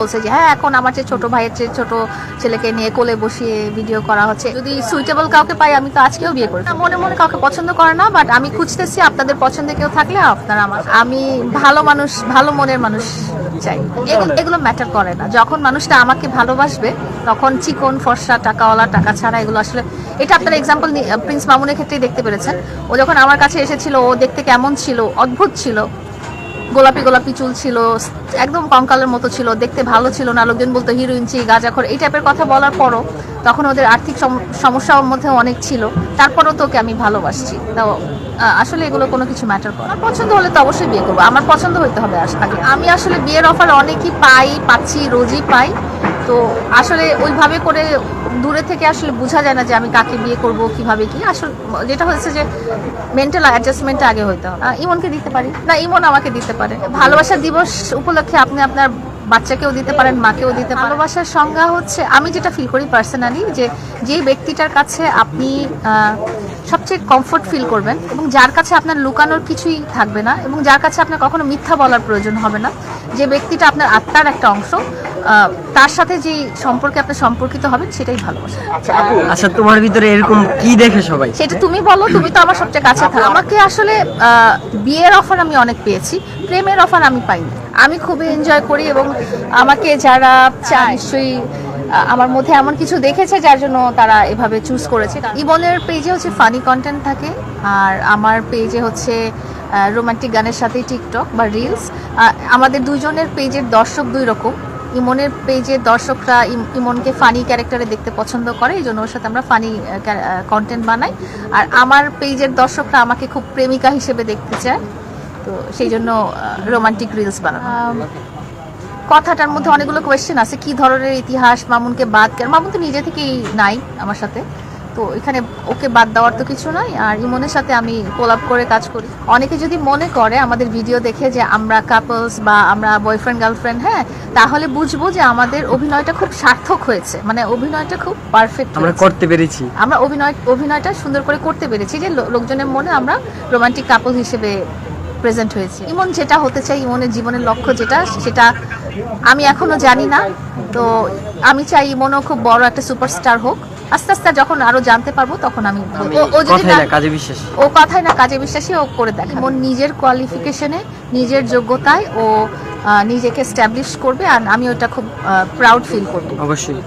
বলছে যে হ্যাঁ এখন আমার যে ছোট ভাইয়ের চেয়ে ছোট ছেলেকে নিয়ে কোলে বসিয়ে ভিডিও করা হচ্ছে যদি সুইটেবল কাউকে পাই আমি তো আজকেও বিয়ে করি মনে মনে কাউকে পছন্দ করে না বাট আমি খুঁজতেছি আপনাদের পছন্দে কেউ থাকলে আপনারা আমার আমি ভালো মানুষ ভালো মনের মানুষ চাই। এগুলো- এগুলো ম্যাটার করে না। যখন মানুষটা আমাকে ভালোবাসবে তখন চিকন ফর্সা টাকাওয়ালা টাকা ছাড়া এগুলো আসলে এটা আপনার এক্সাম্পল প্রিন্স মামুনের ক্ষেত্রেই দেখতে পেরেছেন। ও যখন আমার কাছে এসেছিল ও দেখতে কেমন ছিল অদ্ভুত ছিল। গোলাপি গোলাপি চুল ছিল, একদম কঙ্কালের মতো ছিল, দেখতে ভালো ছিল না, লোকজন বলতো হিরোইনচি গাঁজাখর, এই টাইপের কথা বলার পরও তখন ওদের আর্থিক সম- সমস্যার মধ্যে অনেক ছিল। তারপরও তোকে আমি ভালোবাসছি। তাও আসলে এগুলো কোনো কিছু ম্যাটার করে আমার পছন্দ হলে তো অবশ্যই বিয়ে করব। আমার পছন্দ হইতে হবে আগে। আমি আসলে বিয়ের অফার অনেকই পাই, পাচ্ছি, রোজই পাই। তো আসলে ওইভাবে করে দূরে থেকে আসলে বোঝা যায় না যে আমি কাকে বিয়ে করব, কীভাবে কি। আসলে যেটা হচ্ছে যে মেন্টাল অ্যাডজাস্টমেন্ট আগে হইতে হবে। ইমনকে দিতে পারি? না, ইমন আমাকে দিতে পারে। ভালোবাসা দিবস উপলক্ষে আপনি আপনার বাচ্চাকেও দিতে পারেন মাকেও দিতে পারেন। ভালোবাসার সংজ্ঞা হচ্ছে আমি যেটা ফিল করি পার্সোনালি যে যে ব্যক্তিটার কাছে আপনি সবচেয়ে কমফোর্ট ফিল করবেন এবং যার কাছে আপনার লুকানোর কিছুই থাকবে না এবং যার কাছে আপনার কখনো মিথ্যা বলার প্রয়োজন হবে না যে ব্যক্তিটা আপনার আত্মার একটা অংশ তার সাথে যে সম্পর্কে আপনি সম্পর্কিত হবেন সেটাই ভালোবাসা। আচ্ছা তোমার ভিতরে এরকম কি দেখে সবাই? সেটা তুমি বলো তুমি তো আমার সবচেয়ে কাছে থাকো। আমাকে আসলে বিয়ের অফার আমি অনেক পেয়েছি প্রেমের অফার আমি পাইনি। আমি খুবই এনজয় করি এবং আমাকে যারা চায় নিশ্চয়ই আমার মধ্যে এমন কিছু দেখেছে যার জন্য তারা এভাবে চুজ করেছে। ইবনের পেজে হচ্ছে ফানি কন্টেন্ট থাকে আর আমার পেজে হচ্ছে রোমান্টিক গানের সাথে টিকটক বা রিলস আমাদের দুজনের পেজের দর্শক দুই রকম। ইমনের পেজের দর্শকরা ইমনকে ফানি ক্যারেক্টারে দেখতে পছন্দ করে এই জন্য ওর সাথে আমরা ফানি কন্টেন্ট বানাই। আর আমার পেজের দর্শকরা আমাকে খুব প্রেমিকা হিসেবে দেখতে চায়। তো সেই জন্য রোমান্টিক রিলস বানানো। কথাটার মধ্যে অনেকগুলো কোয়েশ্চেন আছে কি ধরনের ইতিহাস মামুনকে বাদ কেন মামুন তো নিজে থেকেই নাই আমার সাথে। তো এখানে ওকে বাদ দেওয়ার তো কিছু নাই আর ইমনের সাথে আমি কোলাপ করে কাজ করি। অনেকে যদি মনে করে আমাদের ভিডিও দেখে যে আমরা কাপলস বা আমরা বয়ফ্রেন্ড গার্লফ্রেন্ড হ্যাঁ তাহলে বুঝব যে আমাদের অভিনয়টা খুব সার্থক হয়েছে। মানে অভিনয়টা খুব পারফেক্ট আমরা করতে পেরেছি। আমরা অভিনয় অভিনয়টা সুন্দর করে করতে পেরেছি যে লোকজনের মনে আমরা রোমান্টিক কাপল হিসেবে প্রেজেন্ট হয়েছে। ইমন যেটা হতে চাই ইমনের জীবনের লক্ষ্য যেটা সেটা আমি এখনও জানি না। তো আমি চাই ইমনও খুব বড় একটা সুপারস্টার হোক। আস্তে আস্তে যখন আরও জানতে পারব তখন আমি ও- যদি কাজে বিশ্বাস। ও কথায় না কাজে বিশ্বাসী ও করে দেখে মন নিজের কোয়ালিফিকেশনে নিজের যোগ্যতায় ও নিজেকে স্ট্যাবলিশ করবে আর আমি ওটা খুব প্রাউড ফিল করব। অবশ্যই।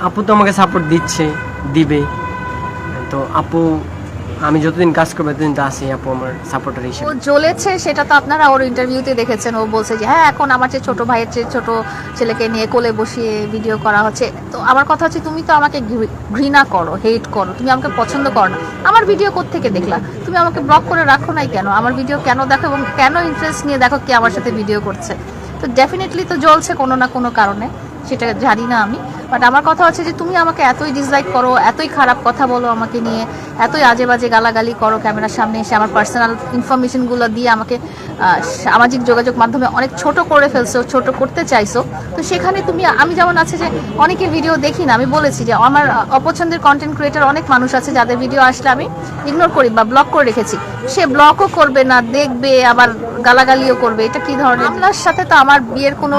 আপু তো আমাকে সাপোর্ট দিচ্ছে দিবে। তো আপু আমি যতদিন কাজ করব ততদিন তো আছি আপু, আমার সাপোর্টার হিসেবে। ও জ্বলেছে, সেটা তো আপনারা ওর ইন্টারভিউতে দেখেছেন। ও বলছে যে হ্যাঁ এখন আমার যে ছোট ভাইয়ের চেয়ে ছোট ছেলেকে নিয়ে কোলে বসিয়ে ভিডিও করা হচ্ছে, তো আমার কথা হচ্ছে, তুমি তো আমাকে ঘৃণা করো হেট করো, তুমি আমাকে পছন্দ করো না। আমার ভিডিও থেকে দেখলা? তুমি আমাকে ব্লক করে রাখো নাই কেন? আমার ভিডিও কেন দেখো এবং কেন ইন্টারেস্ট নিয়ে দেখো কে আমার সাথে ভিডিও করছে? তো ডেফিনেটলি তো জ্বলছে কোনো না কোনো কারণে, সেটা জানি না আমি। বাট আমার কথা হচ্ছে যে, তুমি আমাকে এতই ডিসলাইক করো, এতই খারাপ কথা বলো আমাকে নিয়ে এতই আজে বাজে গালাগালি করো ক্যামেরার সামনে এসে আমার পার্সোনাল ইনফরমেশনগুলো দিয়ে আমাকে সামাজিক যোগাযোগ মাধ্যমে অনেক ছোট করে ফেলছো, ছোট করতে চাইছো। তো সেখানে তুমি, আমি যেমন আছে যে অনেকের ভিডিও দেখি না, আমি বলেছি যে আমার অপছন্দের কন্টেন্ট ক্রিয়েটার অনেক মানুষ আছে যাদের ভিডিও আসলে আমি ইগনোর করি বা ব্লক করে রেখেছি। সে ব্লকও করবে না, দেখবে, আবার গালাগালিও করবে। এটা কি ধরনের? আপনার সাথে তো আমার বিয়ের কোনো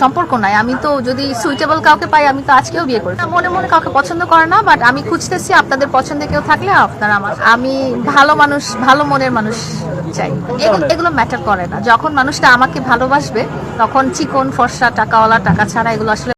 সম্পর্ক নাই। আমি তো যদি সুইটেবল কাউকে পাই, আমি তো আজকেও বিয়ে করি। মনে মনে কাউকে পছন্দ করে না বাট আমি খুঁজতেছি আপনাদের পছন্দে কেউ থাকলে আপনার আমার আমি ভালো মানুষ ভালো মনের মানুষ চাই। এগুলো- ম্যাটার করে না। যখন মানুষটা আমাকে ভালোবাসবে তখন চিকন ফর্সা টাকাওয়ালা টাকা ছাড়া এগুলো আসলে